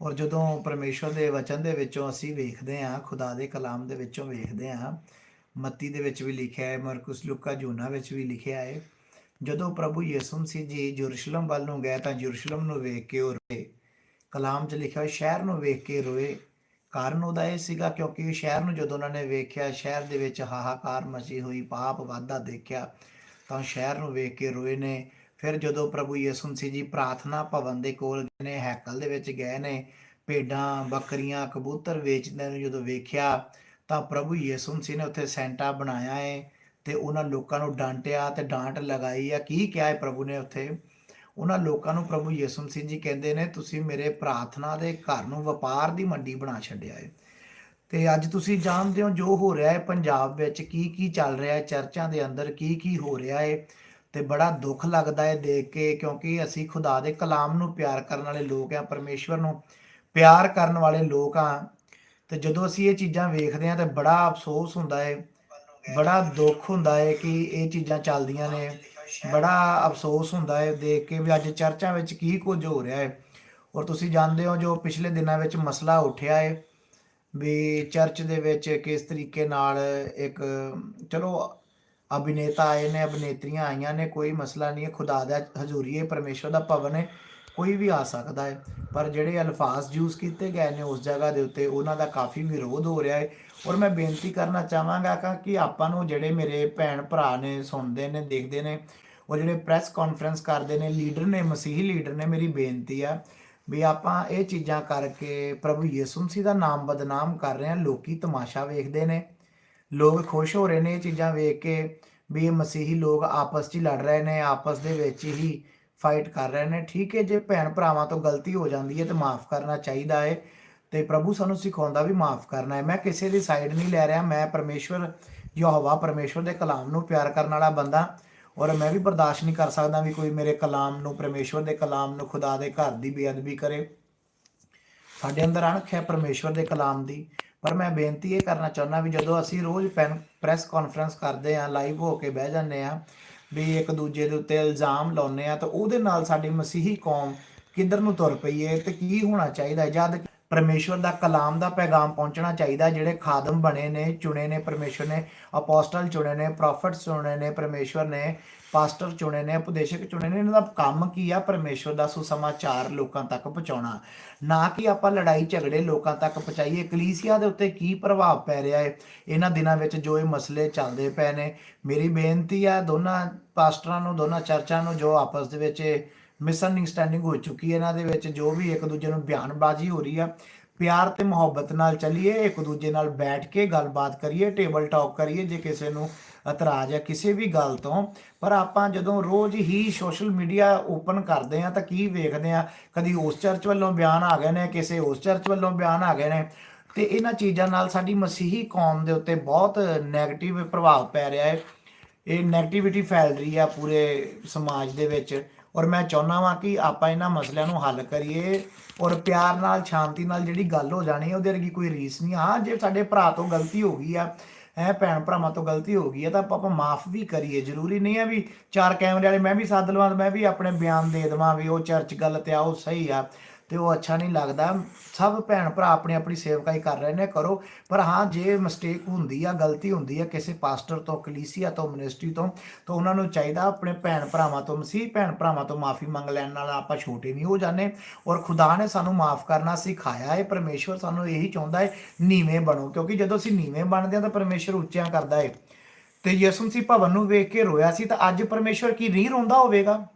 ਔਰ ਜਦੋਂ ਪਰਮੇਸ਼ਵਰ ਦੇ ਵਚਨ ਦੇ ਵਿੱਚੋਂ ਅਸੀਂ ਵੇਖਦੇ ਹਾਂ, ਖੁਦਾ ਦੇ ਕਲਾਮ ਦੇ ਵਿੱਚੋਂ ਵੇਖਦੇ ਹਾਂ, ਮੱਤੀ ਦੇ ਵਿੱਚ ਵੀ ਲਿਖਿਆ ਹੈ, ਮਰਕੁਸ ਲੂਕਾ ਜੂਨਾ ਵਿੱਚ ਵੀ ਲਿਖਿਆ ਹੈ, ਜਦੋਂ ਪ੍ਰਭੂ ਯਿਸੂ ਮਸੀਹ ਜੀ ਯਰੂਸ਼ਲਮ ਵੱਲ ਨੂੰ ਗਏ ਤਾਂ ਯਰੂਸ਼ਲਮ ਨੂੰ ਵੇਖ ਕੇ ਉਹ ਰੋਏ। ਕਲਾਮ 'ਚ ਲਿਖਿਆ ਹੋਇਆ, ਸ਼ਹਿਰ ਨੂੰ ਵੇਖ ਕੇ ਰੋਏ। ਕਾਰਨ ਉਹਦਾ ਇਹ ਸੀਗਾ ਕਿਉਂਕਿ ਸ਼ਹਿਰ ਨੂੰ ਜਦੋਂ ਉਹਨਾਂ ਨੇ ਵੇਖਿਆ, ਸ਼ਹਿਰ ਦੇ ਵਿੱਚ ਹਾਹਾਕਾਰ ਮਚੀ ਹੋਈ, ਪਾਪ ਵਾਧਾ ਦੇਖਿਆ, ਤਾਂ ਸ਼ਹਿਰ ਨੂੰ ਵੇਖ ਕੇ ਰੋਏ ਨੇ। ਫਿਰ ਜਦੋਂ ਪ੍ਰਭੂ ਯਿਸੂ ਮਸੀਹ ਜੀ ਪ੍ਰਾਰਥਨਾ ਭਵਨ ਦੇ ਕੋਲ ਨੇ, ਹੈਕਲ ਦੇ ਵਿੱਚ ਗਏ ਨੇ, ਭੇਡਾਂ, ਬੱਕਰੀਆਂ, ਕਬੂਤਰ ਵੇਚਦੇ ਨੂੰ ਜਦੋਂ ਵੇਖਿਆ ਤਾਂ ਪ੍ਰਭੂ ਯਿਸੂ ਮਸੀਹ ਨੇ ਉੱਥੇ ਸੈਂਟਾ ਬਣਾਇਆ ਹੈ ਤੇ ਉਹਨਾਂ ਲੋਕਾਂ ਨੂੰ ਡਾਂਟਿਆ ਤੇ ਡਾਂਟ ਲਗਾਈ ਆ। ਕੀ ਕਿਹਾ ਹੈ ਪ੍ਰਭੂ ਨੇ ਉੱਥੇ? ਉਹਨਾਂ ਲੋਕਾਂ ਨੂੰ ਪ੍ਰਭੂ ਯਿਸੂ ਮਸੀਹ ਜੀ ਕਹਿੰਦੇ ਨੇ, ਤੁਸੀਂ ਮੇਰੇ ਪ੍ਰਾਰਥਨਾ ਦੇ ਘਰ ਨੂੰ ਵਪਾਰ ਦੀ ਮੰਡੀ ਬਣਾ ਛੱਡਿਆ ਹੈ ਤੇ ਅੱਜ ਤੁਸੀਂ ਜਾਣਦੇ ਹੋ ਜੋ ਹੋ ਰਿਹਾ ਹੈ ਪੰਜਾਬ ਵਿੱਚ, ਕੀ ਕੀ ਚੱਲ ਰਿਹਾ ਹੈ ਚਰਚਾਂ ਦੇ ਅੰਦਰ ਕੀ ਕੀ ਹੋ ਰਿਹਾ ਹੈ ਤੇ ਬੜਾ ਦੁੱਖ ਲੱਗਦਾ ਹੈ ਦੇਖ ਕੇ, ਕਿਉਂਕਿ ਅਸੀਂ ਖੁਦਾ ਦੇ ਕਲਾਮ ਨੂੰ ਪਿਆਰ ਕਰਨ ਵਾਲੇ ਲੋਕ ਆ ਪਰਮੇਸ਼ਵਰ ਨੂੰ ਪਿਆਰ ਕਰਨ ਵਾਲੇ ਲੋਕ ਆ ਤੇ ਜਦੋਂ ਅਸੀਂ ਇਹ ਚੀਜ਼ਾਂ ਵੇਖਦੇ ਆ ਤੇ ਬੜਾ ਅਫਸੋਸ ਹੁੰਦਾ ਹੈ, ਬੜਾ ਦੁੱਖ ਹੁੰਦਾ ਹੈ ਕਿ ਇਹ ਚੀਜ਼ਾਂ ਚੱਲਦੀਆਂ ਨੇ। ਬੜਾ ਅਫਸੋਸ ਹੁੰਦਾ ਹੈ ਦੇਖ ਕੇ ਵੀ ਅੱਜ ਚਰਚਾਂ ਵਿੱਚ ਕੀ ਕੁਝ ਹੋ ਰਿਹਾ ਹੈ। ਔਰ ਤੁਸੀਂ ਜਾਣਦੇ ਹੋ ਜੋ ਪਿਛਲੇ ਦਿਨਾਂ ਵਿੱਚ ਮਸਲਾ ਉੱਠਿਆ ਹੈ, ਵੀ ਚਰਚ ਦੇ ਵਿੱਚ ਕਿਸ ਤਰੀਕੇ ਨਾਲ ਇੱਕ, ਚਲੋ ਅਭਿਨੇਤਾ ਆਏ ਨੇ, ਅਭਿਨੇਤਰੀਆਂ ਆਈਆਂ ਨੇ, ਕੋਈ ਮਸਲਾ ਨਹੀਂ ਹੈ, ਖੁਦਾ ਦਾ ਹਜ਼ੂਰੀ ਹੈ, ਪਰਮੇਸ਼ਵਰ ਦਾ ਭਵਨ ਹੈ, ਕੋਈ ਵੀ ਆ ਸਕਦਾ ਹੈ। ਪਰ ਜਿਹੜੇ ਅਲਫਾਜ਼ ਯੂਜ਼ ਕੀਤੇ ਗਏ ਨੇ ਉਸ ਜਗ੍ਹਾ ਦੇ ਉੱਤੇ, ਉਹਨਾਂ ਦਾ ਕਾਫੀ ਵਿਰੋਧ ਹੋ ਰਿਹਾ ਹੈ। ਔਰ ਮੈਂ ਬੇਨਤੀ ਕਰਨਾ ਚਾਹਾਂਗਾ ਕਿ- ਆਪਾਂ ਨੂੰ ਜਿਹੜੇ ਮੇਰੇ ਭੈਣ ਭਰਾ ਨੇ, ਸੁਣਦੇ ਨੇ, ਦੇਖਦੇ ਨੇ, ਉਹ ਜਿਹੜੇ ਪ੍ਰੈਸ ਕਾਨਫਰੰਸ ਕਰਦੇ ਨੇ, ਲੀਡਰ ਨੇ, ਮਸੀਹੀ ਲੀਡਰ ਨੇ, ਮੇਰੀ ਬੇਨਤੀ ਆ ਵੀ ਆਪਾਂ ਇਹ ਚੀਜ਼ਾਂ ਕਰਕੇ ਪ੍ਰਭੂ ਯਿਸੂ ਮਸੀਹ ਦਾ ਨਾਮ ਬਦਨਾਮ ਕਰ ਰਹੇ ਹਾਂ, ਲੋਕੀ ਤਮਾਸ਼ਾ ਵੇਖਦੇ ਨੇ। ਲੋਕ ਖੁਸ਼ ਹੋ ਰਹੇ ਨੇ ਇਹ ਚੀਜ਼ਾਂ ਵੇਖ ਕੇ ਵੀ ਇਹ ਮਸੀਹੀ ਲੋਕ ਆਪਸ 'ਚ ਹੀ ਲੜ ਰਹੇ ਨੇ, ਆਪਸ ਦੇ ਵਿੱਚ ਹੀ ਫਾਈਟ ਕਰ ਰਹੇ ਨੇ। ਠੀਕ ਹੈ, ਜੇ ਭੈਣ ਭਰਾਵਾਂ ਤੋਂ ਗਲਤੀ ਹੋ ਜਾਂਦੀ ਹੈ ਤੇ ਮਾਫ ਕਰਨਾ ਚਾਹੀਦਾ ਹੈ ਤੇ ਪ੍ਰਭੂ ਸਾਨੂੰ ਸਿਖਾਉਂਦਾ ਵੀ ਮਾਫ ਕਰਨਾ ਹੈ। ਮੈਂ ਕਿਸੇ ਦੀ ਸਾਈਡ ਨਹੀਂ ਲੈ ਰਿਹਾ, ਮੈਂ ਪਰਮੇਸ਼ਵਰ ਯਹੋਵਾ, ਪਰਮੇਸ਼ਵਰ ਦੇ ਕਲਾਮ ਨੂੰ ਪਿਆਰ ਕਰਨ ਵਾਲਾ ਬੰਦਾ ਔਰ ਮੈਂ ਵੀ ਬਰਦਾਸ਼ਤ ਨਹੀਂ ਕਰ ਸਕਦਾ ਵੀ ਕੋਈ ਮੇਰੇ ਕਲਾਮ ਨੂੰ, ਪਰਮੇਸ਼ਵਰ ਦੇ ਕਲਾਮ ਨੂੰ ਖੁਦਾ ਦੇ ਘਰ ਦੀ ਬੇਅਦਬੀ ਕਰੇ। ਸਾਡੇ ਅੰਦਰ ਅਣਖ ਹੈ ਪਰਮੇਸ਼ਵਰ ਦੇ ਕਲਾਮ ਦੀ ਪਰ ਮੈਂ ਬੇਨਤੀ ਇਹ ਕਰਨਾ ਚਾਹੁੰਦਾ ਵੀ ਜਦੋਂ ਅਸੀਂ ਰੋਜ਼ ਪ੍ਰੈਸ ਕਾਨਫਰੰਸ ਕਰਦੇ ਆਂ ਲਾਈਵ ਹੋ ਕੇ ਬਹਿ ਜਾਂਦੇ ਆਂ ਵੀ ਇੱਕ ਦੂਜੇ ਦੇ ਉੱਤੇ ਇਲਜ਼ਾਮ ਲਾਉਂਦੇ ਆ ਤਾਂ ਉਹਦੇ ਨਾਲ ਸਾਡੀ ਮਸੀਹੀ ਕੌਮ ਕਿੱਧਰ ਨੂੰ ਤੁਰ ਪਈ ਏ ਤੇ ਕੀ ਹੋਣਾ ਚਾਹੀਦਾ ਜਦ ਪਰਮੇਸ਼ਵਰ ਦਾ ਕਲਾਮ ਦਾ ਪੈਗਾਮ ਪਹੁੰਚਣਾ ਚਾਹੀਦਾ, ਜਿਹੜੇ ਖਾਦਮ ਬਣੇ ਨੇ, ਚੁਣੇ ਨੇ, ਪਰਮੇਸ਼ਵਰ ਨੇ, ਅਪੋਸਟਲ ਚੁਣੇ ਨੇ, ਪ੍ਰੋਫਿਟਸ ਚੁਣੇ ਨੇ, ਪਰਮੇਸ਼ਵਰ ਨੇ, ਪਾਸਟਰ ਚੁਣੇ ਨੇ, ਉਪਦੇਸ਼ਕ ਚੁਣੇ ਨੇ, ਇਹਨਾਂ ਦਾ ਕੰਮ ਕੀ ਆ? ਪਰਮੇਸ਼ਵਰ ਦਾ ਸੁਸਮਾਚਾਰ ਲੋਕਾਂ ਤੱਕ ਪਹੁੰਚਾਉਣਾ। ਨਾ ਕਿ ਆਪਾਂ ਲੜਾਈ ਝਗੜੇ ਲੋਕਾਂ ਤੱਕ ਪਹੁੰਚਾਈਏ। ਕਲੀਸਿਆ ਦੇ ਉੱਤੇ ਕੀ ਪ੍ਰਭਾਵ ਪੈ ਰਿਹਾ ਹੈ ਇਹਨਾਂ ਦਿਨਾਂ ਵਿੱਚ ਜੋ ਇਹ ਮਸਲੇ ਚੱਲਦੇ ਪਏ ਨੇ, ਮੇਰੀ ਬੇਨਤੀ ਆ ਦੋਨਾਂ ਪਾਸਟਰਾਂ ਨੂੰ, ਦੋਨਾਂ ਚਰਚਾਂ ਨੂੰ ਜੋ ਆਪਸ ਦੇ ਵਿੱਚ ਮਿਸਅੰਡਰਸਟੈਂਡਿੰਗ ਹੋ ਚੁੱਕੀ ਹੈ। ਇਹਨਾਂ ਦੇ ਵਿੱਚ ਜੋ ਵੀ ਇੱਕ ਦੂਜੇ ਨੂੰ ਬਿਆਨਬਾਜ਼ੀ ਹੋ ਰਹੀ ਆ, ਪਿਆਰ ਤੇ ਮੁਹੱਬਤ ਨਾਲ ਚੱਲੀਏ, ਇੱਕ ਦੂਜੇ ਨਾਲ ਬੈਠ ਕੇ ਗੱਲਬਾਤ ਕਰੀਏ ਟੇਬਲ ਟਾਕ ਕਰੀਏ, ਜੇ ਕਿਸੇ ਨੂੰ ਇਤਰਾਜ਼ ਹੈ ਕਿਸੇ ਵੀ ਗੱਲ ਤੋਂ। ਪਰ ਆਪਾਂ ਜਦੋਂ ਰੋਜ਼ ਹੀ ਸੋਸ਼ਲ ਮੀਡੀਆ ਓਪਨ ਕਰਦੇ ਆ ਤਾਂ ਕੀ ਵੇਖਦੇ ਆ ਕਦੀ ਉਸ ਚਰਚ ਵੱਲੋਂ ਬਿਆਨ ਆ ਗਏ ਨੇ, ਕਿਸੇ ਉਸ ਚਰਚ ਵੱਲੋਂ ਬਿਆਨ ਆ ਗਏ ਨੇ। ਤੇ ਇਹਨਾਂ ਚੀਜ਼ਾਂ ਨਾਲ ਸਾਡੀ ਮਸੀਹੀ ਕੌਮ ਦੇ ਉੱਤੇ ਬਹੁਤ 네ਗੇਟਿਵ ਪ੍ਰਭਾਵ ਪੈ ਰਿਹਾ ਹੈ। ਇਹ 네ਗੇਟਿਵਿਟੀ ਫੈਲ ਰਹੀ ਆ ਪੂਰੇ ਸਮਾਜ ਦੇ ਵਿੱਚ। ਔਰ ਮੈਂ ਚਾਹੁੰਦਾ ਵਾਂ ਕਿ ਆਪਾਂ ਇਹਨਾਂ ਮਸਲਿਆਂ ਨੂੰ ਹੱਲ ਕਰੀਏ ਔਰ ਪਿਆਰ ਨਾਲ, ਸ਼ਾਂਤੀ ਨਾਲ ਜਿਹੜੀ ਗੱਲ ਹੋ ਜਾਣੀ, ਉਹਦੇ ਵਰਗੀ ਕੋਈ ਰੀਸ ਨਹੀਂ। ਹਾਂ, ਜੇ ਸਾਡੇ ਭਰਾ ਤੋਂ ਗਲਤੀ ਹੋ ਗਈ ਆ, ਹੈ, ਭੈਣ ਭਰਾਵਾਂ ਤੋਂ ਗਲਤੀ ਹੋ ਗਈ ਹੈ ਤਾਂ ਆਪਾਂ ਮਾਫ ਵੀ ਕਰੀਏ। ਜ਼ਰੂਰੀ ਨਹੀਂ ਹੈ ਵੀ ਚਾਰ ਕੈਮਰੇ ਵਾਲੇ, ਮੈਂ ਵੀ ਸੱਦ ਲਵਾਂ ਮੈਂ ਵੀ ਆਪਣੇ ਬਿਆਨ ਦੇ ਦੇਵਾਂ ਵੀ ਉਹ ਚਰਚ ਗਲਤ ਆ, ਉਹ ਸਹੀ ਆ। ਤੇ ਉਹ ਅੱਛਾ ਨਹੀਂ ਲੱਗਦਾ। ਸਭ ਭੈਣ ਭਰਾ ਆਪਣੀ ਆਪਣੀ ਸੇਵਕਾਈ ਕਰ ਰਹੇ ਨੇ, ਕਰੋ। ਪਰ ਹਾਂ, ਜੇ ਮਿਸਟੇਕ ਹੁੰਦੀ ਆ, ਗਲਤੀ ਹੁੰਦੀ ਆ, ਕਿਸੇ ਪਾਸਟਰ ਤੋਂ, ਕਲੀਸੀਆ ਤੋਂ ਮਿਨਿਸਟਰੀ ਤੋਂ, ਤਾਂ ਉਹਨਾਂ ਨੂੰ ਚਾਹੀਦਾ ਆਪਣੇ ਭੈਣ ਭਰਾਵਾਂ ਤੋਂ ਮਸੀਹ, ਭੈਣ ਭਰਾਵਾਂ ਤੋਂ ਮਾਫੀ ਮੰਗ ਲੈਣ ਨਾਲ ਆਪਾਂ ਛੋਟੇ ਨਹੀਂ ਹੋ ਜਾਂਦੇ। ਔਰ ਖੁਦਾ ਨੇ ਸਾਨੂੰ ਮਾਫ ਕਰਨਾ ਸਿਖਾਇਆ ਹੈ ਪਰਮੇਸ਼ਵਰ ਸਾਨੂੰ ਇਹੀ ਚਾਹੁੰਦਾ ਹੈ ਨੀਵੇਂ ਬਣੋ। ਕਿਉਂਕਿ ਜਦੋਂ ਅਸੀਂ ਨੀਵੇਂ ਬਣਦੇ ਹਾਂ, ਤਾਂ ਪਰਮੇਸ਼ਵਰ ਉੱਚਿਆਂ ਕਰਦਾ ਹੈ ਤੇ ਯਿਸੂ ਮਸੀਹ ਭਵਨ ਨੂੰ ਵੇਖ ਕੇ ਰੋਇਆ ਸੀ, ਤਾਂ ਅੱਜ ਪਰਮੇਸ਼ਵਰ ਕੀ ਨਹੀਂ ਰੋਂਦਾ ਹੋਵੇਗਾ?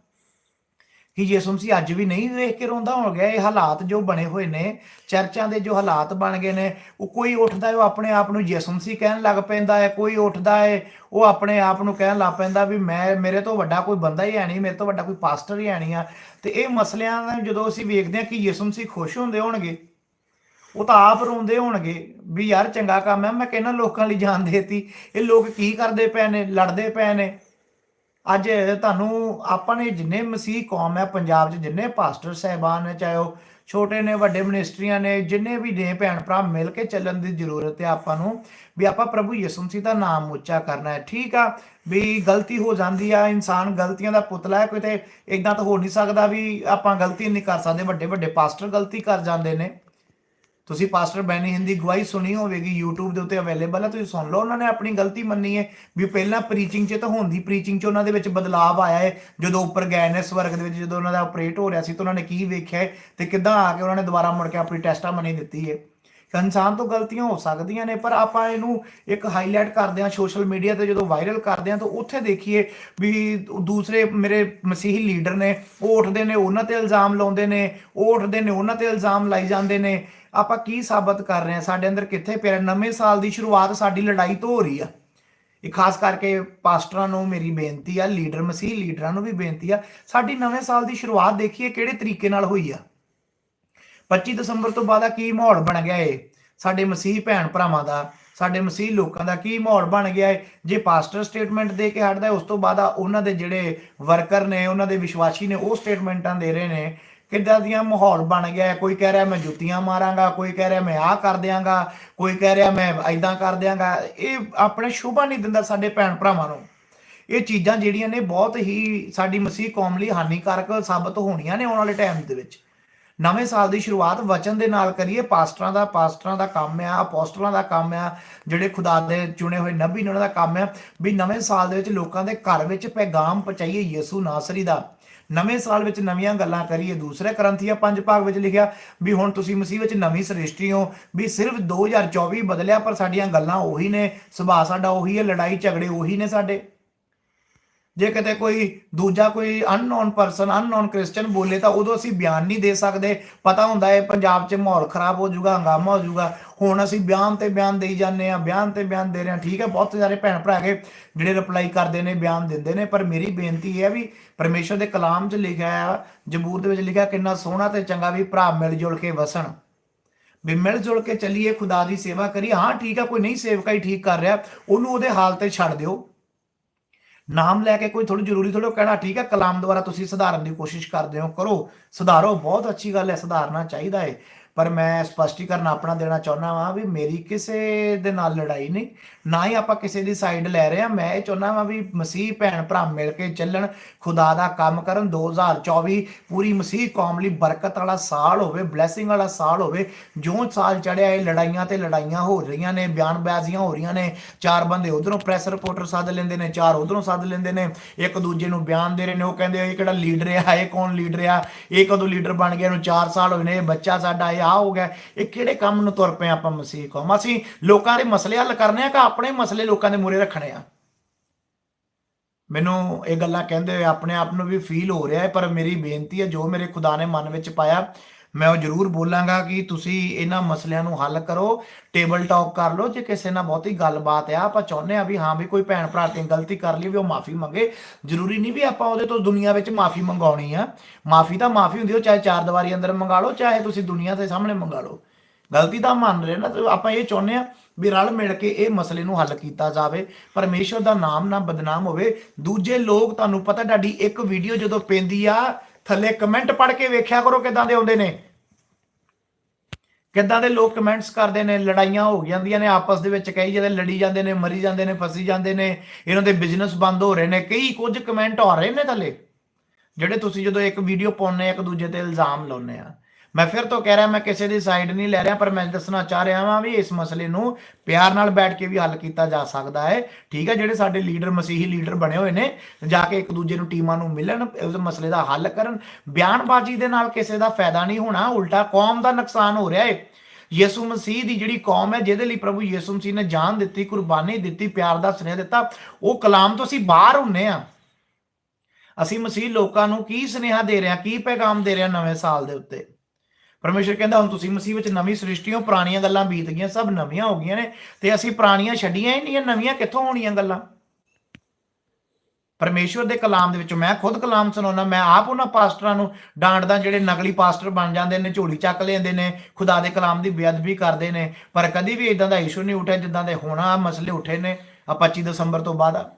ਕਿ ਯਿਸੂ ਮਸੀਹ ਅੱਜ ਵੀ ਨਹੀਂ ਵੇਖ ਕੇ ਰੋਂਦਾ ਹੋ ਗਿਆ ਇਹ ਹਾਲਾਤ ਜੋ ਬਣੇ ਹੋਏ ਨੇ, ਚਰਚਾਂ ਦੇ ਜੋ ਹਾਲਾਤ ਬਣ ਗਏ ਨੇ, ਉਹ ਕੋਈ ਉੱਠਦਾ ਹੈ, ਉਹ ਆਪਣੇ ਆਪ ਨੂੰ ਯਿਸੂ ਮਸੀਹ ਕਹਿਣ ਲੱਗ ਪੈਂਦਾ ਹੈ, ਕੋਈ ਉੱਠਦਾ ਹੈ, ਉਹ ਆਪਣੇ ਆਪ ਨੂੰ ਕਹਿਣ ਲੱਗ ਪੈਂਦਾ ਵੀ ਮੈਂ, ਮੇਰੇ ਤੋਂ ਵੱਡਾ ਕੋਈ ਬੰਦਾ ਹੀ ਹੈ ਨਹੀਂ, ਮੇਰੇ ਤੋਂ ਵੱਡਾ ਕੋਈ ਪਾਸਟਰ ਹੀ ਹੈ ਨਹੀਂ ਆ। ਤੇ ਇਹ ਮਸਲਿਆਂ ਦਾ ਜਦੋਂ ਅਸੀਂ ਵੇਖਦੇ ਹਾਂ ਕਿ ਯਿਸੂ ਮਸੀਹ ਖੁਸ਼ ਹੁੰਦੇ ਹੋਣਗੇ, ਉਹ ਤਾਂ ਆਪ ਰੋਂਦੇ ਹੋਣਗੇ ਵੀ ਯਾਰ ਚੰਗਾ ਕੰਮ ਹੈ, ਮੈਂ ਕਹਿੰਦਾ ਲੋਕਾਂ ਲਈ ਜਾਨ ਦੇਤੀ, ਇਹ ਲੋਕ ਕੀ ਕਰਦੇ ਪਏ ਨੇ, ਲੜਦੇ ਪਏ ਨੇ। ਅੱਜ ਤੁਹਾਨੂੰ ਆਪਾਂ ਨੇ ਜਿੰਨੇ ਮਸੀਹ ਕੌਮ ਹੈ, ਪੰਜਾਬ 'ਚ ਜਿੰਨੇ ਪਾਸਟਰ ਸਹਿਬਾਨ ਨੇ, ਚਾਹੇ ਉਹ ਛੋਟੇ ਨੇ, ਵੱਡੇ ਮਿਨਿਸਟਰੀਆਂ ਨੇ, ਜਿੰਨੇ ਵੀ ਨੇ ਭੈਣ ਭਰਾ ਮਿਲ ਕੇ ਚੱਲਣ ਦੀ ਜ਼ਰੂਰਤ ਹੈ ਆਪਾਂ ਨੂੰ, ਵੀ ਆਪਾਂ ਪ੍ਰਭੂ ਯਿਸੂ ਮਸੀਹ ਦਾ ਨਾਮ ਉੱਚਾ ਕਰਨਾ ਹੈ। ਠੀਕ ਆ, ਵੀ ਗਲਤੀ ਹੋ ਜਾਂਦੀ ਆ, ਇਨਸਾਨ ਗਲਤੀਆਂ ਦਾ ਪੁਤਲਾ ਹੈ ਕੋਈ ਤੇ ਇਦਾਂ ਤਾਂ ਹੋ ਨਹੀਂ ਸਕਦਾ ਵੀ ਆਪਾਂ ਗਲਤੀ ਨਹੀਂ ਕਰ ਸਕਦੇ ਵੱਡੇ ਵੱਡੇ ਪਾਸਟਰ ਗਲਤੀ ਕਰ ਜਾਂਦੇ ਨੇ। ਤੁਸੀਂ ਪਾਸਟਰ ਬੈਨੀ ਹਿੰਦੀ ਗਵਾਹੀ ਸੁਣੀ ਹੋਵੇਗੀ, YouTube ਦੇ ਉੱਤੇ ਅਵੇਲੇਬਲ ਹੈ ਤੁਸੀਂ ਸੁਣ ਲਓ, ਉਹਨਾਂ ਨੇ ਆਪਣੀ ਗਲਤੀ ਮੰਨੀ ਹੈ ਵੀ ਪਹਿਲਾਂ ਪ੍ਰੀਚਿੰਗ 'ਚ ਤਾਂ ਹੁੰਦੀ ਪ੍ਰੀਚਿੰਗ 'ਚ ਉਹਨਾਂ ਦੇ ਵਿੱਚ ਬਦਲਾਅ ਆਇਆ ਹੈ। ਜਦੋਂ ਉੱਪਰ ਗਏ ਨੇ ਸਵਰਗ ਦੇ ਵਿੱਚ, ਜਦੋਂ ਉਹਨਾਂ ਦਾ ਆਪਰੇਟ ਹੋ ਰਿਹਾ ਸੀ, ਤਾਂ ਉਹਨਾਂ ਨੇ ਕੀ ਵੇਖਿਆ ਹੈ ਤੇ ਕਿੱਦਾਂ ਆ ਕੇ ਉਹਨਾਂ ਨੇ ਦੁਬਾਰਾ ਮੁੜ ਕੇ ਆਪਣੀ ਟੈਸਟਾਮਨੀ ਦਿੱਤੀ ਹੈ। ਇਨਸਾਨ ਤੋਂ ਗਲਤੀਆਂ ਹੋ ਸਕਦੀਆਂ ਨੇ, ਪਰ ਆਪਾਂ ਇਹਨੂੰ ਇੱਕ ਹਾਈਲਾਈਟ ਕਰਦੇ ਹਾਂ ਸੋਸ਼ਲ ਮੀਡੀਆ ਤੇ ਜਦੋਂ ਵਾਇਰਲ ਕਰਦੇ ਹਾਂ ਤਾਂ ਉੱਥੇ ਦੇਖੀਏ ਵੀ ਦੂਸਰੇ ਮੇਰੇ ਮਸੀਹੀ ਲੀਡਰ ਨੇ, ਉਹ ਉੱਠਦੇ ਨੇ, ਉਹਨਾਂ ਤੇ ਇਲਜ਼ਾਮ ਲਾਉਂਦੇ ਨੇ, ਉਹ ਉੱਠਦੇ ਨੇ, ਉਹਨਾਂ ਤੇ ਇਲਜ਼ਾਮ ਲਾਈ ਜਾਂਦੇ ਨੇ। ਆਪਾਂ ਕੀ ਸਾਬਤ ਕਰ ਰਹੇ ਹਾਂ? ਸਾਡੇ ਅੰਦਰ ਕਿੱਥੇ ਪਿਆ? ਨਵੇਂ ਸਾਲ ਦੀ ਸ਼ੁਰੂਆਤ ਸਾਡੀ ਲੜਾਈ ਤੋਂ ਹੋ ਰਹੀ ਆ। ਇਹ ਖਾਸ ਕਰਕੇ ਪਾਸਟਰਾਂ ਨੂੰ ਮੇਰੀ ਬੇਨਤੀ ਆ ਲੀਡਰ ਮਸੀਹ ਲੀਡਰਾਂ ਨੂੰ ਵੀ ਬੇਨਤੀ ਆ, ਸਾਡੀ ਨਵੇਂ ਸਾਲ ਦੀ ਸ਼ੁਰੂਆਤ ਦੇਖੀਏ ਕਿਹੜੇ ਤਰੀਕੇ ਨਾਲ ਹੋਈ ਆ। 25 ਦਸੰਬਰ ਤੋਂ ਬਾਅਦ ਆ ਕੀ ਮਾਹੌਲ ਬਣ ਗਿਆ ਏ? ਸਾਡੇ ਮਸੀਹ ਭੈਣ ਭਰਾਵਾਂ ਦਾ, ਸਾਡੇ ਮਸੀਹ ਲੋਕਾਂ ਦਾ ਕੀ ਮਾਹੌਲ ਬਣ ਗਿਆ ਏ? ਜੇ ਪਾਸਟਰ ਸਟੇਟਮੈਂਟ ਦੇ ਕੇ ਹਟਦਾ ਉਸ ਤੋਂ ਬਾਅਦ ਆ ਉਹਨਾਂ ਦੇ ਜਿਹੜੇ ਵਰਕਰ ਨੇ, ਉਹਨਾਂ ਦੇ ਵਿਸ਼ਵਾਸੀ ਨੇ, ਉਹ ਸਟੇਟਮੈਂਟਾਂ ਦੇ ਰਹੇ ਨੇ। ਕਿੱਦਾਂ ਦੀਆਂ ਮਾਹੌਲ ਬਣ ਗਿਆ ਹੈ। ਕੋਈ ਕਹਿ ਰਿਹਾ ਮੈਂ ਜੁੱਤੀਆਂ ਮਾਰਾਂਗਾ, ਕੋਈ ਕਹਿ ਰਿਹਾ ਮੈਂ ਆਹ ਕਰ ਦਿਆਂਗਾ, ਕੋਈ ਕਹਿ ਰਿਹਾ ਮੈਂ ਐਦਾਂ ਕਰ ਦਿਆਂਗਾ। ਇਹ ਆਪਣੇ ਸ਼ੋਭਾ ਨਹੀਂ ਦਿੰਦਾ ਸਾਡੇ ਭੈਣ ਭਰਾਵਾਂ ਨੂੰ। ਇਹ ਚੀਜ਼ਾਂ ਜਿਹੜੀਆਂ ਨੇ ਬਹੁਤ ਹੀ ਸਾਡੀ ਮਸੀਹ ਕੌਮ ਲਈ ਹਾਨੀਕਾਰਕ ਸਾਬਤ ਹੋਣੀਆਂ ਨੇ ਆਉਣ ਵਾਲੇ ਟਾਈਮ ਦੇ ਵਿੱਚ। ਨਵੇਂ ਸਾਲ ਦੀ ਸ਼ੁਰੂਆਤ ਵਚਨ ਦੇ ਨਾਲ ਕਰੀਏ। ਪਾਸਟਰਾਂ ਦਾ ਪਾਸਟਰਾਂ ਦਾ ਕੰਮ ਆ, ਅਪੋਸਟਲਾਂ ਦਾ ਕੰਮ ਆ, ਜਿਹੜੇ ਖੁਦਾ ਦੇ ਚੁਣੇ ਹੋਏ ਨਬੀ ਨੇ ਉਹਨਾਂ ਦਾ ਕੰਮ ਆ। ਵੀ ਨਵੇਂ ਸਾਲ ਦੇ ਵਿੱਚ ਲੋਕਾਂ ਦੇ ਘਰ ਵਿੱਚ ਪੈਗਾਮ ਪਹੁੰਚਾਈਏ ਯਿਸੂ ਨਾਸਰੀ ਦਾ। ਨਵੇਂ ਸਾਲ ਵਿੱਚ ਨਵੀਆਂ ਗੱਲਾਂ ਕਰੀਏ। ਦੂਸਰੇ ਕਰੰਥੀਆ ਪੰਜ ਭਾਗ ਵਿੱਚ ਲਿਖਿਆ ਵੀ ਹੁਣ ਤੁਸੀਂ ਮਸੀਹ ਵਿੱਚ ਨਵੀਂ ਸ੍ਰਿਸ਼ਟੀ ਹੋ, ਵੀ ਸਿਰਫ 2024 ਬਦਲਿਆ, ਪਰ ਸਾਡੀਆਂ ਗੱਲਾਂ ਉਹੀ ਨੇ। ਸੁਭਾਅ ਸਾਡਾ ਉਹੀ ਹੈ, ਲੜਾਈ ਝਗੜੇ ਉਹੀ ਨੇ ਸਾਡੇ। ਜੇ ਕਿਤੇ ਕੋਈ ਦੂਜਾ ਕੋਈ ਅਨਨੋਨ ਪਰਸਨ ਅਨਨੋਨ ਕ੍ਰਿਸਚੀਅਨ ਬੋਲੇ ਤਾਂ ਉਦੋਂ ਅਸੀਂ ਬਿਆਨ ਨਹੀਂ ਦੇ ਸਕਦੇ। ਪਤਾ ਹੁੰਦਾ ਹੈ ਪੰਜਾਬ 'ਚ ਮਾਹੌਲ ਖਰਾਬ ਹੋ ਜਾਊਗਾ, ਹੰਗਾਮਾ ਹੋ ਜਾਊਗਾ। ਹੁਣ ਅਸੀਂ ਬਿਆਨ ਤੇ ਬਿਆਨ ਦੇਈ ਜਾਂਦੇ ਆ ਬਿਆਨ ਤੇ ਬਿਆਨ ਦੇ ਰਹੇ ਆ ਠੀਕ ਹੈ, ਬਹੁਤ ਸਾਰੇ ਭੈਣ ਭਰਾ ਹੈਗੇ ਜਿਹੜੇ ਰਿਪਲਾਈ ਕਰਦੇ ਨੇ, ਬਿਆਨ ਦਿੰਦੇ ਨੇ। ਪਰ ਮੇਰੀ ਬੇਨਤੀ ਇਹ ਹੈ ਵੀ ਪਰਮੇਸ਼ਰ ਦੇ ਕਲਾਮ 'ਚ ਲਿਖਿਆ ਆ, ਜ਼ਬੂਰ ਦੇ ਵਿੱਚ ਲਿਖਿਆ, ਕਿੰਨਾ ਸੋਹਣਾ ਤੇ ਚੰਗਾ ਵੀ ਭਰਾ ਮਿਲ ਜੁਲ ਕੇ ਵਸਣ। ਵੀ ਮਿਲ ਜੁਲ ਕੇ ਚੱਲੀਏ, ਖੁਦਾ ਦੀ ਸੇਵਾ ਕਰੀ ਹਾਂ, ਠੀਕ ਆ ਕੋਈ ਨਹੀਂ ਸੇਵਕਾ ਹੀ ਠੀਕ ਕਰ ਰਿਹਾ, ਉਹਨੂੰ ਉਹਦੇ ਹਾਲ ਤੇ ਛੱਡ ਦਿਓ। ਨਾਮ ਲੈ ਕੇ ਕੋਈ ਥੋੜੀ ਜ਼ਰੂਰੀ ਥੋੜਾ ਕਹਿਣਾ ਠੀਕ ਹੈ, ਕਲਾਮ ਦੁਆਰਾ ਤੁਸੀਂ ਸੁਧਾਰਨ ਦੀ ਕੋਸ਼ਿਸ਼ ਕਰਦੇ ਹੋ, ਕਰੋ। ਸੁਧਾਰੋ, ਬਹੁਤ ਅੱਛੀ ਗੱਲ ਹੈ, ਸੁਧਾਰਨਾ ਚਾਹੀਦਾ ਹੈ। ਪਰ ਮੈਂ ਸਪਸ਼ਟੀਕਰਨ ਆਪਣਾ ਦੇਣਾ ਚਾਹੁੰਦਾ ਵਾਂ ਵੀ ਮੇਰੀ ਕਿਸੇ ਦੇ ਨਾਲ ਲੜਾਈ ਨਹੀਂ, ਨਾ ਹੀ ਆਪਾਂ ਕਿਸੇ ਦੀ ਸਾਈਡ ਲੈ ਰਹੇ ਆ ਮੈਂ ਇਹ ਚਾਹੁੰਦਾ ਵਾਂ ਵੀ ਮਸੀਹ, ਭੈਣ, ਭਰਾ ਮਿਲ ਕੇ ਚੱਲਣ, ਖੁਦਾ ਦਾ ਕੰਮ ਕਰਨ। 2024 ਪੂਰੀ ਮਸੀਹ ਕੌਮ ਲਈ ਬਰਕਤ ਵਾਲਾ ਸਾਲ ਹੋਵੇ ਬਲੇਸਿੰਗ ਵਾਲਾ ਸਾਲ ਹੋਵੇ। ਜੋ ਸਾਲ ਚੜਿਆ ਇਹ ਲੜਾਈਆਂ ਤੇ ਲੜਾਈਆਂ ਹੋ ਰਹੀਆਂ ਨੇ, ਬਿਆਨਬਾਜ਼ੀਆਂ ਹੋ ਰਹੀਆਂ ਨੇ। ਚਾਰ ਬੰਦੇ ਉਧਰੋਂ ਪ੍ਰੈਸ ਰਿਪੋਰਟਰ ਸੱਦ ਲੈਂਦੇ ਨੇ, ਚਾਰ ਉਧਰੋਂ ਸੱਦ ਲੈਂਦੇ ਨੇ। ਇੱਕ ਦੂਜੇ ਨੂੰ ਬਿਆਨ ਦੇ ਰਹੇ ਨੇ, ਉਹ ਕਹਿੰਦੇ ਇਹ ਕਿਹੜਾ ਲੀਡਰ ਆ, ਇਹ ਕੌਣ ਲੀਡਰ ਆ? ਇਹ ਕਦੋਂ ਲੀਡਰ ਬਣ ਗਿਆ? ਇਹਨੂੰ 4 ਸਾਲ ਹੋਏ ਨੇ, ਇਹ ਬੱਚਾ ਸਾਡਾ, ਇਹ ਆ ਹੋ ਗਿਆ, ਇਹ ਕਿਹੜੇ ਕੰਮ ਨੂੰ ਤੁਰ ਪਏ ਆਪਾਂ ਮਸੀਹ ਕੌਮ ਅਸੀਂ ਲੋਕਾਂ ਦੇ ਮਸਲੇ ਹੱਲ ਕਰਨੇ ਆ ਕਿ ਆਪਣੇ ਮਸਲੇ ਲੋਕਾਂ ਦੇ ਮੂਰੇ ਰੱਖਣੇ ਆ? ਮੈਨੂੰ ਇਹ ਗੱਲਾਂ ਕਹਿੰਦੇ ਹੋਏ ਆਪਣੇ ਆਪ ਨੂੰ ਵੀ ਫੀਲ ਹੋ ਰਿਹਾ ਹੈ, ਪਰ ਮੇਰੀ ਬੇਨਤੀ ਹੈ, ਜੋ ਮੇਰੇ ਖੁਦਾ ਨੇ ਮਨ ਵਿੱਚ ਪਾਇਆ ਮੈਂ ਉਹ ਜ਼ਰੂਰ ਬੋਲਾਂਗਾ ਕਿ ਤੁਸੀਂ ਇਹਨਾਂ ਮਸਲਿਆਂ ਨੂੰ ਹੱਲ ਕਰੋ ਟੇਬਲ ਟਾਕ ਕਰ ਲਓ, ਜੇ ਕਿਸੇ ਨਾਲ ਬਹੁਤੀ ਗੱਲਬਾਤ ਆ, ਆਪਾਂ ਚਾਹੁੰਦੇ ਆ ਵੀ ਹਾਂ ਵੀ ਕੋਈ ਭੈਣ ਭਰਾ ਤੇ ਗਲਤੀ ਕਰ ਲਈ, ਵੀ ਉਹ ਮਾਫੀ ਮੰਗੇ। ਜ਼ਰੂਰੀ ਨਹੀਂ ਵੀ ਆਪਾਂ ਉਹਦੇ ਤੋਂ ਦੁਨੀਆ ਵਿੱਚ ਮਾਫੀ ਮੰਗਾਉਣੀ ਆ। ਮਾਫੀ ਤਾਂ ਮਾਫੀ ਹੁੰਦੀ ਉਹ ਚਾਹੇ ਚਾਰ ਦੀਵਾਰੀ ਅੰਦਰ ਮੰਗਾ ਲਓ, ਚਾਹੇ ਤੁਸੀਂ ਦੁਨੀਆ ਦੇ ਸਾਹਮਣੇ ਮੰਗਾ ਲਓ। ਗਲਤੀ ਤਾਂ ਮੰਨ ਰਹੇ ਨਾ ਆਪਾਂ ਇਹ ਚਾਹੁੰਦੇ ਆ ਵੀ ਰਲ ਮਿਲ ਕੇ ਇਹ ਮਸਲੇ ਨੂੰ ਹੱਲ ਕੀਤਾ ਜਾਵੇ ਪਰਮੇਸ਼ਰ ਦਾ ਨਾਮ ਨਾ ਬਦਨਾਮ ਹੋਵੇ। ਦੂਜੇ ਲੋਕ, ਤੁਹਾਨੂੰ ਪਤਾ ਤੁਹਾਡੀ ਇੱਕ ਵੀਡੀਓ ਜਦੋਂ ਪੈਂਦੀ ਆ ਥੱਲੇ ਕਮੈਂਟ ਪੜ੍ਹ ਕੇ ਵੇਖਿਆ ਕਰੋ ਕਿਦਾਂ ਦੇ ਆਉਂਦੇ ਨੇ। ਕਿੱਦਾਂ ਦੇ ਲੋਕ ਕਮੈਂਟਸ ਕਰਦੇ ਨੇ, ਲੜਾਈਆਂ ਹੋ ਜਾਂਦੀਆਂ ਨੇ, ਆਪਸ ਦੇ ਵਿੱਚ ਕਈ ਜਿਹਦੇ ਲੜੀ ਜਾਂਦੇ ਨੇ, ਮਰੀ ਜਾਂਦੇ ਨੇ, ਫਸੀ ਜਾਂਦੇ ਨੇ, ਇਹਨਾਂ ਦੇ ਬਿਜ਼ਨਸ ਬੰਦ ਹੋ ਰਹੇ ਨੇ, ਕਈ ਕੁਝ ਕਮੈਂਟ ਆ ਰਹੇ ਨੇ ਥੱਲੇ। ਜਿਹੜੇ ਤੁਸੀਂ ਜਦੋਂ ਇੱਕ ਵੀਡੀਓ ਪਾਉਂਦੇ ਆ, ਇੱਕ ਦੂਜੇ ਤੇ ਇਲਜ਼ਾਮ ਲਾਉਂਦੇ ਆ। ਮੈਂ ਫਿਰ ਤੋਂ ਕਹਿ ਰਿਹਾ, ਮੈਂ ਕਿਸੇ ਦੀ ਸਾਈਡ ਨਹੀਂ ਲੈ ਰਿਹਾ, ਪਰ ਮੈਂ ਦੱਸਣਾ ਚਾਹ ਰਿਹਾ ਹਾਂ ਵੀ ਇਸ ਮਸਲੇ ਨੂੰ ਪਿਆਰ ਨਾਲ ਬੈਠ ਕੇ ਵੀ ਹੱਲ ਕੀਤਾ ਜਾ ਸਕਦਾ ਹੈ। ਠੀਕ ਹੈ, ਜਿਹੜੇ ਸਾਡੇ ਲੀਡਰ ਮਸੀਹੀ ਲੀਡਰ ਬਣੇ ਹੋਏ ਨੇ, ਜਾ ਕੇ ਇੱਕ ਦੂਜੇ ਨੂੰ ਟੀਮਾਂ ਨੂੰ ਮਿਲਣ, ਉਸ ਮਸਲੇ ਦਾ ਹੱਲ ਕਰਨ, ਬਿਆਨਬਾਜ਼ੀ ਦੇ ਨਾਲ ਕਿਸੇ ਦਾ ਫਾਇਦਾ ਨਹੀਂ ਹੋਣਾ, ਉਲਟਾ ਕੌਮ ਦਾ ਨੁਕਸਾਨ ਹੋ ਰਿਹਾ ਹੈ। ਯਿਸੂ ਮਸੀਹ ਦੀ ਜਿਹੜੀ ਕੌਮ ਹੈ, ਜਿਹਦੇ ਲਈ ਪ੍ਰਭੂ ਯਿਸੂ ਮਸੀਹ ਨੇ ਜਾਨ ਦਿੱਤੀ, ਕੁਰਬਾਨੀ ਦਿੱਤੀ, ਪਿਆਰ ਦਾ ਸੁਨੇਹਾ ਦਿੱਤਾ, ਉਹ ਕਲਾਮ ਤੋਂ ਅਸੀਂ ਬਾਹਰ ਹੁੰਨੇ ਆ। ਅਸੀਂ ਮਸੀਹ ਲੋਕਾਂ ਨੂੰ ਕੀ ਸੁਨੇਹਾ ਦੇ ਰਹੇ ਹਾਂ ਕੀ ਪੈਗਾਮ ਦੇ ਰਹੇ ਹਾਂ ਨਵੇਂ ਸਾਲ ਦੇ ਉੱਤੇ? ਪਰਮੇਸ਼ਰ ਕਹਿੰਦਾ, ਹੁਣ ਤੁਸੀਂ ਮਸੀਹ ਵਿੱਚ ਨਵੀਂ ਸ੍ਰਿਸ਼ਟੀ ਹੋ ਪੁਰਾਣੀਆਂ ਗੱਲਾਂ ਬੀਤ ਗਈਆਂ, ਸਭ ਨਵੀਆਂ ਹੋ ਗਈਆਂ ਨੇ ਤੇ ਅਸੀਂ ਪੁਰਾਣੀਆਂ ਛੱਡੀਆਂ ਹੀ ਨਹੀਂ, ਇਹ ਨਵੀਆਂ ਕਿੱਥੋਂ ਹੋਣੀਆਂ ਗੱਲਾਂ? ਪਰਮੇਸ਼ਵਰ ਦੇ ਕਲਾਮ ਦੇ ਵਿੱਚੋਂ ਮੈਂ ਖੁਦ ਕਲਾਮ ਸੁਣਾਉਣਾ ਮੈਂ ਆਪ ਉਹਨਾਂ ਪਾਸਟਰਾਂ ਨੂੰ ਡਾਂਟਦਾ, ਜਿਹੜੇ ਨਕਲੀ ਪਾਸਟਰ ਬਣ ਜਾਂਦੇ ਨੇ, ਝੋਲੀ ਚੱਕ ਲੈਂਦੇ ਨੇ, ਖੁਦਾ ਦੇ ਕਲਾਮ ਦੀ ਬੇਅਦਬੀ ਕਰਦੇ ਨੇ, ਪਰ ਕਦੀ ਵੀ ਇਦਾਂ ਦਾ ਇਸ਼ੂ ਨਹੀਂ ਉੱਠਿਆ ਜਿੱਦਾਂ ਦੇ ਹੋਣਾ ਮਸਲੇ ਉੱਠੇ ਨੇ ਆ 25 ਦਸੰਬਰ ਤੋਂ ਬਾਅਦ।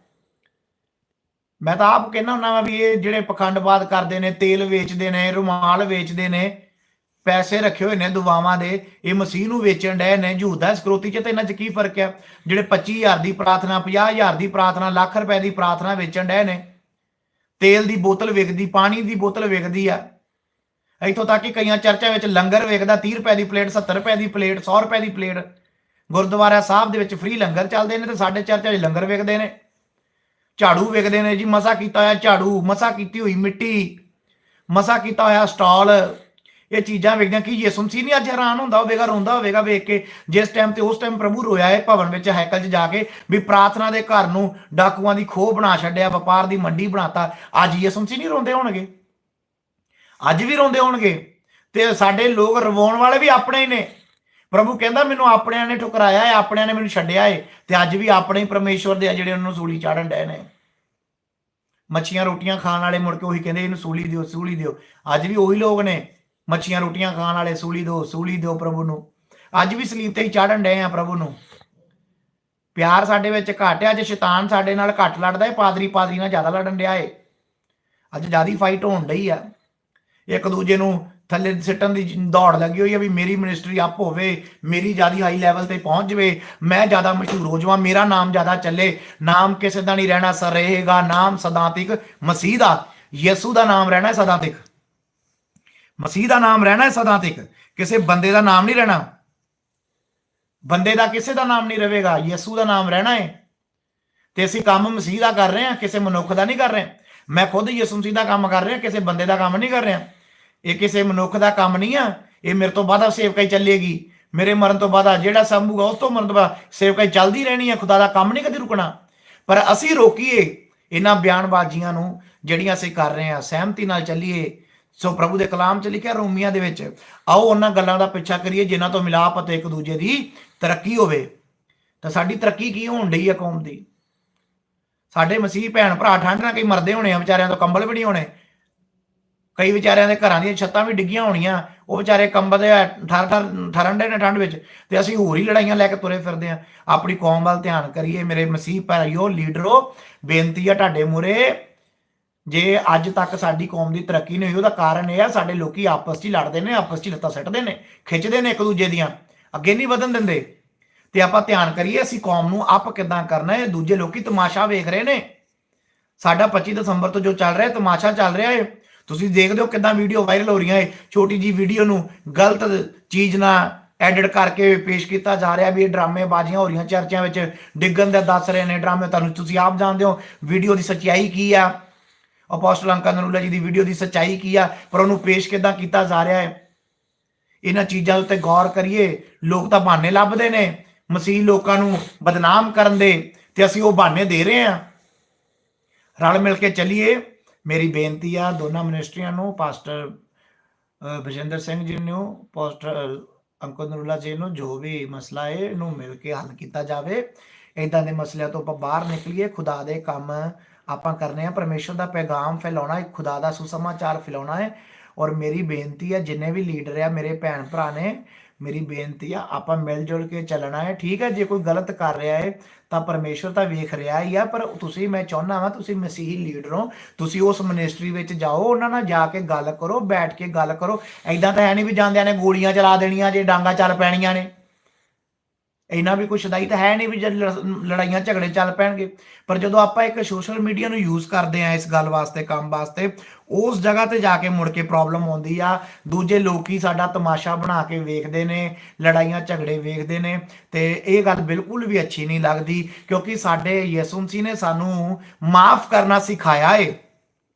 ਮੈਂ ਤਾਂ ਆਪ ਕਹਿੰਦਾ ਹੁੰਦਾ ਵਾਂ ਵੀ ਇਹ ਜਿਹੜੇ ਪਖੰਡਵਾਦ ਕਰਦੇ ਨੇ, ਤੇਲ ਵੇਚਦੇ ਨੇ, ਰੁਮਾਲ ਵੇਚਦੇ ਨੇ ਪੈਸੇ ਰੱਖੇ ਹੋਏ ਨੇ ਦੁਆਵਾਂ ਦੇ, ਇਹ ਮਸੀਹ ਨੂੰ ਵੇਚਣ ਡਏ ਨੇ ਯਹੂਦਾ ਇਸਕਰੋਤੀ ਚ ਤੇ ਇਹਨਾਂ ਚ ਕੀ ਫ਼ਰਕ ਹੈ ਜਿਹੜੇ 25000 ਦੀ ਪ੍ਰਾਰਥਨਾ 50000 ਦੀ ਪ੍ਰਾਰਥਨਾ, ਲੱਖ ਰੁਪਏ ਦੀ ਪ੍ਰਾਰਥਨਾ ਵੇਚਣ ਡਏ ਨੇ, ਤੇਲ ਦੀ ਬੋਤਲ ਵਿਕਦੀ, ਪਾਣੀ ਦੀ ਬੋਤਲ ਵਿਕਦੀ ਆ। ਇੱਥੋਂ ਤੱਕ ਕਿ ਕਈਆਂ ਚਰਚਾਂ ਵਿੱਚ ਲੰਗਰ ਵਿਕਦਾ 30 ਰੁਪਏ ਦੀ ਪਲੇਟ 70 ਰੁਪਏ ਦੀ ਪਲੇਟ 100 ਰੁਪਏ ਦੀ ਪਲੇਟ। ਗੁਰਦੁਆਰਾ ਸਾਹਿਬ ਦੇ ਵਿੱਚ ਫ੍ਰੀ ਲੰਗਰ ਚੱਲਦੇ ਨੇ ਤੇ ਸਾਡੇ ਚਰਚਾਂ 'ਚ ਲੰਗਰ ਵਿਕਦੇ ਨੇ। ਝਾੜੂ ਵਿਕਦੇ ਨੇ ਜੀ, ਮਸਾ ਕੀਤਾ ਹੋਇਆ ਝਾੜੂ, ਮਸਾ ਕੀਤੀ ਹੋਈ ਮਿੱਟੀ, ਮਸਾ ਕੀਤਾ ਹੋਇਆ ਸਟਾਲ। ਇਹ ਚੀਜ਼ਾਂ ਵੇਖਦਿਆਂ ਕਿ ਯਿਸੂ ਮਸੀਹ ਨਹੀਂ ਅੱਜ ਹੈਰਾਨ ਹੁੰਦਾ? ਹੋਵੇਗਾ ਰੋਂਦਾ ਹੋਵੇਗਾ ਵੇਖ ਕੇ, ਜਿਸ ਟਾਈਮ ਤੇ ਉਸ ਟਾਈਮ ਪ੍ਰਭੂ ਰੋਇਆ ਹੈ ਭਵਨ ਵਿੱਚ ਹੈਕਲ 'ਚ ਜਾ ਕੇ ਵੀ ਪ੍ਰਾਰਥਨਾ ਦੇ ਘਰ ਨੂੰ ਡਾਕੂਆਂ ਦੀ ਖੋਹ ਬਣਾ ਛੱਡਿਆ, ਵਪਾਰ ਦੀ ਮੰਡੀ ਬਣਾਤਾ। ਅੱਜ ਯਿਸੂ ਮਸੀਹ ਨਹੀਂ ਰੋਂਦੇ ਹੋਣਗੇ? ਅੱਜ ਵੀ ਰੋਂਦੇ ਹੋਣਗੇ? ਤੇ ਸਾਡੇ ਲੋਕ ਰਵਾਉਣ ਵਾਲੇ ਵੀ ਆਪਣੇ ਹੀ ਨੇ। ਪ੍ਰਭੂ ਕਹਿੰਦਾ, ਮੈਨੂੰ ਆਪਣਿਆਂ ਨੇ ਠੁਕਰਾਇਆ ਹੈ ਆਪਣਿਆਂ ਨੇ ਮੈਨੂੰ ਛੱਡਿਆ ਹੈ ਤੇ ਅੱਜ ਵੀ ਆਪਣੇ ਹੀ ਪਰਮੇਸ਼ਵਰ ਦੇ ਆ ਜਿਹੜੇ ਉਹਨਾਂ ਨੂੰ ਸੂਲੀ ਚਾੜਨ ਡਏ ਨੇ। ਮੱਛੀਆਂ ਰੋਟੀਆਂ ਖਾਣ ਵਾਲੇ ਮੁੜ ਕੇ ਉਹੀ ਕਹਿੰਦੇ, ਇਹਨੂੰ ਸੂਲੀ ਦਿਓ ਸੂਲੀ ਦਿਓ। ਅੱਜ ਵੀ ਉਹੀ ਲੋਕ ਨੇ। ਮੱਛੀਆਂ ਰੋਟੀਆਂ ਖਾਣ ਵਾਲੇ, ਸੂਲੀ ਦਿਓ ਸੂਲੀ ਦਿਓ ਪ੍ਰਭੂ ਨੂੰ। ਅੱਜ ਵੀ ਸਲੀਬ ਤੇ ਹੀ ਚਾੜਨ ਡਏ ਆ ਪ੍ਰਭੂ ਨੂੰ। ਪਿਆਰ ਸਾਡੇ ਵਿੱਚ ਘੱਟ ਹੈ ਅੱਜ ਸ਼ੈਤਾਨ ਸਾਡੇ ਨਾਲ ਘੱਟ ਲੜਦਾ ਹੈ ਪਾਦਰੀ ਪਾਦਰੀ ਨਾਲ ਜ਼ਿਆਦਾ ਲੜਨ ਡਿਆ ਏ। ਅੱਜ ਜਿਆਦੀ ਫਾਈਟ ਹੋਣ ਡਈ ਆ। ਇੱਕ ਦੂਜੇ ਨੂੰ ਥੱਲੇ ਸਿੱਟਣ ਦੀ ਦੌੜ ਲੱਗੀ ਹੋਈ ਆ ਵੀ ਮੇਰੀ ਮਿਨਿਸਟਰੀ ਅਪ ਹੋਵੇ, ਮੇਰੀ ਜਿਆਦੀ ਹਾਈ ਲੈਵਲ ਤੇ ਪਹੁੰਚ ਜਾਵੇ, ਮੈਂ ਜ਼ਿਆਦਾ ਮਸ਼ਹੂਰ ਹੋ ਜਾਵਾਂ, ਮੇਰਾ ਨਾਮ ਜ਼ਿਆਦਾ ਚੱਲੇ, ਨਾਮ ਕਿਸੇ ਦਾ ਨਹੀਂ ਰਹਿਣਾ ਸਰ ਰਹੇਗਾ ਨਾਮ ਸਦਾ ਸਦਾਂਤਿਕ ਮਸੀਹ ਦਾ, ਯਿਸੂ ਦਾ ਨਾਮ ਰਹਿਣਾ ਸਦਾ ਸਦਾਂਤਿਕ ਮਸੀਹ ਦਾ ਨਾਮ ਰਹਿਣਾ ਹੈ ਸਦਾ ਸਦਾਂਤਿਕ ਕਿਸੇ ਬੰਦੇ ਦਾ ਨਾਮ ਨਹੀਂ ਰਹਿਣਾ। ਬੰਦੇ ਦਾ ਕਿਸੇ ਦਾ ਨਾਮ ਨਹੀਂ ਰਹੇਗਾ। ਯਿਸੂ ਦਾ ਨਾਮ ਰਹਿਣਾ ਹੈ। ਤੇ ਅਸੀਂ ਕੰਮ ਮਸੀਹ ਦਾ ਕਰ ਰਹੇ ਹਾਂ, ਕਿਸੇ ਮਨੁੱਖ ਦਾ ਨਹੀਂ ਕਰ ਰਹੇ। ਮੈਂ ਖੁਦ ਯਿਸੂ ਮਸੀਹ ਦਾ ਕੰਮ ਕਰ ਰਿਹਾ, ਕਿਸੇ ਬੰਦੇ ਦਾ ਕੰਮ ਨਹੀਂ ਕਰ ਰਿਹਾ। ਇਹ ਕਿਸੇ ਮਨੁੱਖ ਦਾ ਕੰਮ ਨਹੀਂ ਆ। ਇਹ ਮੇਰੇ ਤੋਂ ਬਾਅਦ ਸੇਵਕਾਈ ਚੱਲੇਗੀ। ਮੇਰੇ ਮਰਨ ਤੋਂ ਬਾਅਦ ਜਿਹੜਾ ਸੰਭੂਗਾ ਉਸ ਤੋਂ ਮਰਨ ਤੋਂ ਬਾਅਦ ਸੇਵਕਾਈ ਚੱਲਦੀ ਰਹਿਣੀ ਹੈ ਖੁਦਾ ਦਾ ਕੰਮ ਨਹੀਂ ਕਦੀ ਰੁਕਣਾ। ਪਰ ਅਸੀਂ ਰੋਕੀਏ ਇਹਨਾਂ ਬਿਆਨਬਾਜ਼ੀਆਂ ਨੂੰ, ਜਿਹੜੀਆਂ ਅਸੀਂ ਕਰ ਰਹੇ ਹਾਂ। ਸਹਿਮਤੀ ਨਾਲ ਚੱਲੀਏ। ਸੋ ਪ੍ਰਭੂ ਦੇ ਕਲਾਮ ਚ ਲਿਖਿਆ ਰੋਮੀਆਂ ਦੇ ਵਿੱਚ, ਆਓ ਉਹਨਾਂ ਗੱਲਾਂ ਦਾ ਪਿੱਛਾ ਕਰੀਏ ਜਿਨ੍ਹਾਂ ਤੋਂ ਮਿਲਾਪ ਅਤੇ ਇੱਕ ਦੂਜੇ ਦੀ ਤਰੱਕੀ ਹੋਵੇ। ਤਾਂ ਸਾਡੀ ਤਰੱਕੀ ਕੀ ਹੋਣ ਡਈ ਹੈ ਕੌਮ ਦੀ? ਸਾਡੇ ਮਸੀਹ ਭੈਣ ਭਰਾ ਠੰਡ ਨਾਲ ਕਈ ਮਰਦੇ ਹੋਣੇ ਆ, ਵਿਚਾਰਿਆਂ ਤੋਂ ਕੰਬਲ ਵੀ ਨਹੀਂ ਹੋਣੇ। ਕਈ ਵਿਚਾਰਿਆਂ ਦੇ ਘਰਾਂ ਦੀਆਂ ਛੱਤਾਂ ਵੀ ਡਿੱਗੀਆਂ ਹੋਣੀਆਂ, ਉਹ ਵਿਚਾਰੇ ਕੰਬਦੇ ਆ, ਠਰ ਠਰ, ਠਰਨ ਦੇ ਨੇ ਠੰਡ ਵਿੱਚ, ਤੇ ਅਸੀਂ ਹੋਰ ਹੀ ਲੜਾਈਆਂ ਲੈ ਕੇ ਤੁਰੇ ਫਿਰਦੇ ਆ। ਆਪਣੀ ਕੌਮ ਵੱਲ ਧਿਆਨ ਕਰੀਏ, ਮੇਰੇ ਮਸੀਹ ਭਾਈਓ, ਲੀਡਰੋ, ਬੇਨਤੀ ਆ ਤੁਹਾਡੇ ਮੂਰੇ ਜੇ ਅੱਜ ਤੱਕ ਸਾਡੀ ਕੌਮ ਦੀ ਤਰੱਕੀ ਨਹੀਂ ਹੋਈ, ਉਹਦਾ ਕਾਰਨ ਇਹ ਆ, ਸਾਡੇ ਲੋਕੀ ਆਪਸ 'ਚ ਹੀ ਲੜਦੇ ਨੇ, ਆਪਸ 'ਚ ਲੱਤਾਂ ਸੱਟਦੇ ਨੇ, ਖਿੱਚਦੇ ਨੇ ਇੱਕ ਦੂਜੇ ਦੀਆਂ। ਅੱਗੇ ਨਹੀਂ ਵਧਣ ਦਿੰਦੇ। ਤੇ ਆਪਾਂ ਧਿਆਨ ਕਰੀਏ, ਅਸੀਂ ਕੌਮ ਨੂੰ ਅਪ ਕਿਦਾਂ ਕਰਨਾ ਹੈ, ਦੂਜੇ ਲੋਕੀ ਤਮਾਸ਼ਾ ਵੇਖ ਰਹੇ ਨੇ। ਸਾਡਾ 25 ਦਸੰਬਰ ਤੋਂ ਜੋ ਚੱਲ ਰਿਹਾ, ਤਮਾਸ਼ਾ ਚੱਲ ਰਿਹਾ ਹੈ। ਤੁਸੀਂ ਦੇਖਦੇ ਹੋ ਕਿਦਾਂ ਵੀਡੀਓ ਵਾਇਰਲ ਹੋ ਰਹੀਆਂ ਏ ਛੋਟੀ ਜੀ ਵੀਡੀਓ ਨੂੰ ਗਲਤ ਚੀਜ਼ ਨਾਲ ਐਡਿਟ ਕਰਕੇ ਪੇਸ਼ ਕੀਤਾ ਜਾ ਰਿਹਾ ਵੀ ਇਹ ਡਰਾਮੇਬਾਜ਼ੀਆਂ ਹੋ ਰਹੀਆਂ ਚਰਚਿਆਂ ਵਿੱਚ, ਡਿੱਗਣ ਦਾ ਦੱਸ ਰਹੇ ਨੇ ਡਰਾਮੇ, ਤੁਹਾਨੂੰ ਤੁਸੀਂ ਆਪ ਜਾਣਦੇ ਹੋ ਵੀਡੀਓ ਦੀ ਸੱਚਾਈ ਕੀ ਆ? ਅਪੋਸਟਲ ਅੰਕਲ ਨਰੂਲਾ ਜੀ ਦੀ ਵੀਡੀਓ ਦੀ ਸੱਚਾਈ ਕੀ ਆ? ਪਰ ਉਹਨੂੰ ਪੇਸ਼ ਕਿਦਾਂ ਕੀਤਾ ਜਾ ਰਿਹਾ ਹੈ? ਇਹਨਾਂ ਚੀਜ਼ਾਂ ਉੱਤੇ ਗੌਰ ਕਰੀਏ, ਲੋਕ ਤਾਂ ਬਹਾਨੇ ਲੱਭਦੇ ਨੇ। ਮਸੀਹ ਲੋਕਾਂ ਨੂੰ ਬਦਨਾਮ ਕਰਨ ਦੇ ਤੇ ਅਸੀਂ ਉਹ ਬਹਾਨੇ ਦੇ ਰਹੇ ਹਾਂ। ਰਲ ਮਿਲ ਕੇ ਚੱਲੀਏ। ਮੇਰੀ ਬੇਨਤੀ ਆ ਦੋਨਾਂ ਮਿਨਿਸਟਰੀਆਂ ਨੂੰ ਪਾਸਟਰ ਬਜਿੰਦਰ ਸਿੰਘ ਜੀ ਨੂੰ ਪਾਸਟਰ ਅੰਕਲ ਨਰੂਲਾ ਜੀ ਨੂੰ, ਜੋ ਵੀ ਮਸਲਾ ਹੈ, ਇਹਨੂੰ ਮਿਲ ਕੇ ਹੱਲ ਕੀਤਾ ਜਾਵੇ। ਇਦਾਂ ਦੇ ਮਸਲਿਆਂ ਤੋਂ ਆਪਾਂ ਬਾਹਰ ਨਿਕਲੀਏ। ਖੁਦਾ ਦੇ ਕੰਮ ਆਪਾਂ ਕਰਨੇ ਆ ਪਰਮੇਸ਼ਰ ਦਾ ਪੈਗਾਮ ਫੈਲਾਉਣਾ ਹੈ ਖੁਦਾ ਦਾ ਸੁਸਮਾਚਾਰ ਫੈਲਾਉਣਾ ਹੈ। ਔਰ ਮੇਰੀ ਬੇਨਤੀ ਹੈ, ਜਿੰਨੇ ਵੀ ਲੀਡਰ ਆ, ਮੇਰੇ ਭੈਣ ਭਰਾ ਨੇ, ਮੇਰੀ ਬੇਨਤੀ ਆ, ਆਪਾਂ ਮਿਲ ਜੁਲ ਕੇ ਚੱਲਣਾ ਹੈ। ਠੀਕ ਹੈ, ਜੇ ਕੋਈ ਗਲਤ ਕਰ ਰਿਹਾ ਹੈ, ਤਾਂ ਪਰਮੇਸ਼ਰ ਤਾਂ ਵੇਖ ਰਿਹਾ ਹੀ ਆ, ਪਰ ਤੁਸੀਂ, ਮੈਂ ਚਾਹੁੰਦਾ ਵਾਂ, ਤੁਸੀਂ ਮਸੀਹੀ ਲੀਡਰ ਹੋ। ਤੁਸੀਂ ਉਸ ਮਿਨਿਸਟਰੀ ਵਿੱਚ ਜਾਓ, ਉਹਨਾਂ ਨਾਲ ਜਾ ਕੇ ਗੱਲ ਕਰੋ, ਬੈਠ ਕੇ ਗੱਲ ਕਰੋ। ਐਦਾਂ ਤਾਂ ਹੈ ਨਹੀਂ ਵੀ ਜਾਂਦਿਆਂ ਨੇ ਗੋਲੀਆਂ ਚਲਾ ਦੇਣੀਆਂ, ਜੇ ਡਾਂਗਾ ਚੱਲ ਪੈਣੀਆਂ ਨੇ। ਇੰਨਾ ਵੀ ਕੁਛ ਸਦਾਈ ਤਾਂ ਹੈ ਨਹੀਂ ਵੀ ਜਦ ਲੜ- ਲੜਾਈਆਂ ਝਗੜੇ ਚੱਲ ਪੈਣਗੇ। ਪਰ ਜਦੋਂ ਆਪਾਂ ਇੱਕ ਸੋਸ਼ਲ ਮੀਡੀਆ ਨੂੰ ਯੂਜ਼ ਕਰਦੇ ਆ ਇਸ ਗੱਲ ਵਾਸਤੇ, ਕੰਮ ਵਾਸਤੇ, ਉਸ ਜਗ੍ਹਾ ਤੇ ਜਾ ਕੇ ਮੁੜ ਕੇ ਪ੍ਰੋਬਲਮ ਆਉਂਦੀ ਆ। ਦੂਜੇ ਲੋਕੀ ਸਾਡਾ ਤਮਾਸ਼ਾ ਬਣਾ ਕੇ ਵੇਖਦੇ ਨੇ, ਲੜਾਈਆਂ, ਝਗੜੇ ਵੇਖਦੇ ਨੇ ਤੇ ਇਹ ਗੱਲ ਬਿਲਕੁਲ ਵੀ ਅੱਛੀ ਨਹੀਂ ਲੱਗਦੀ ਕਿਉਂਕਿ ਸਾਡੇ ਯਿਸੂ ਮਸੀਹ ਨੇ ਸਾਨੂੰ ਮਾਫ ਕਰਨਾ ਸਿਖਾਇਆ ਏ।